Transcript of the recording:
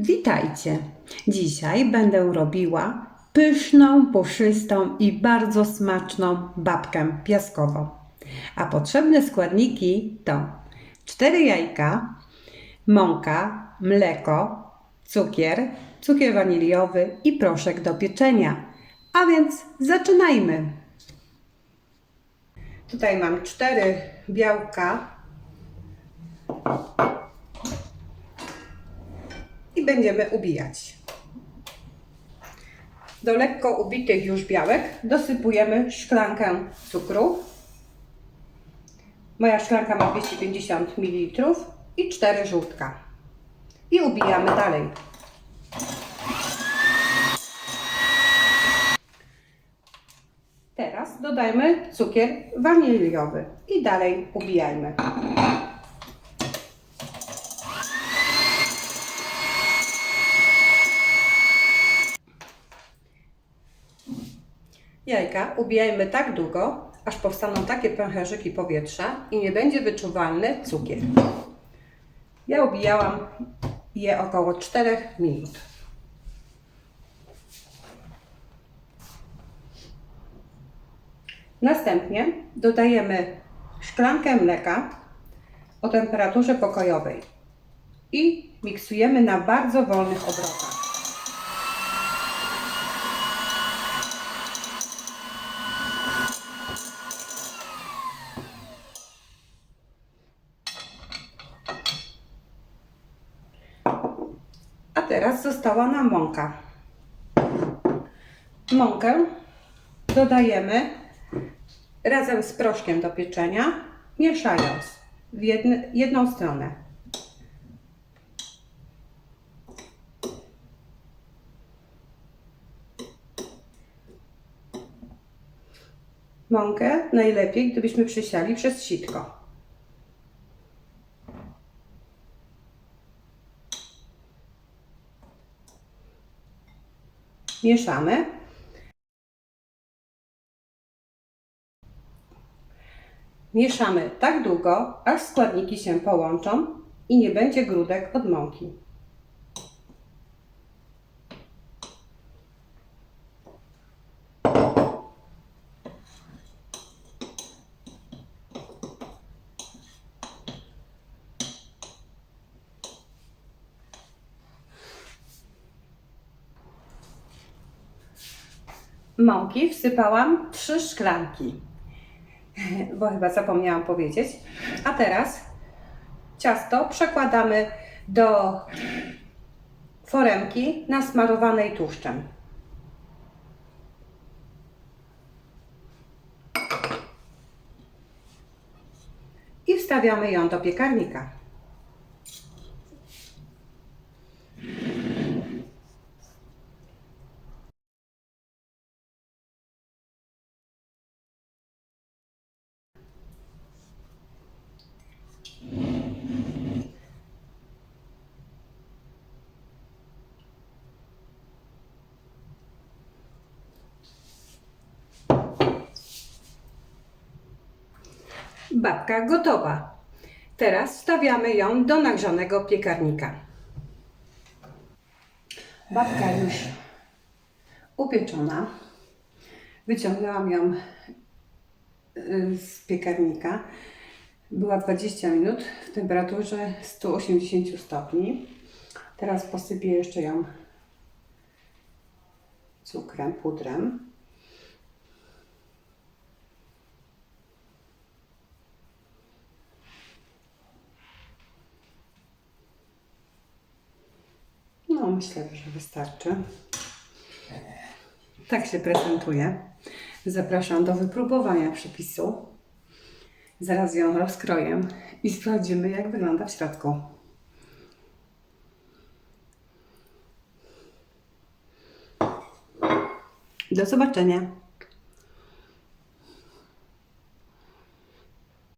Witajcie! Dzisiaj będę robiła pyszną, puszystą i bardzo smaczną babkę piaskową. A potrzebne składniki to 4 jajka, mąka, mleko, cukier, cukier waniliowy i proszek do pieczenia. A więc zaczynajmy! Tutaj mam 4 białka będziemy ubijać. Do lekko ubitych już białek dosypujemy szklankę cukru. Moja szklanka ma 250 ml i 4 żółtka. I ubijamy dalej. Teraz dodajmy cukier waniliowy i dalej ubijajmy. Jajka ubijajmy tak długo, aż powstaną takie pęcherzyki powietrza i nie będzie wyczuwalny cukier. Ja ubijałam je około 4 minut. Następnie dodajemy szklankę mleka o temperaturze pokojowej i miksujemy na bardzo wolnych obrotach. A teraz została nam mąka. Mąkę dodajemy razem z proszkiem do pieczenia, mieszając w jedn, jedną stronę. Mąkę najlepiej, gdybyśmy przysiali przez sitko. Mieszamy. Mieszamy tak długo, aż składniki się połączą i nie będzie grudek od mąki. Mąki wsypałam trzy szklanki bo chyba zapomniałam powiedzieć. A teraz ciasto przekładamy do foremki nasmarowanej tłuszczem. I wstawiamy ją do piekarnika. Babka gotowa. Teraz wstawiamy ją do nagrzanego piekarnika. Babka już upieczona. Wyciągnęłam ją y, z piekarnika. Była 20 minut w temperaturze 180 stopni. Teraz posypię jeszcze ją cukrem, pudrem. Myślę, że wystarczy. Tak się prezentuje. Zapraszam do wypróbowania przepisu. Zaraz ją rozkroję i sprawdzimy, jak wygląda w środku. Do zobaczenia.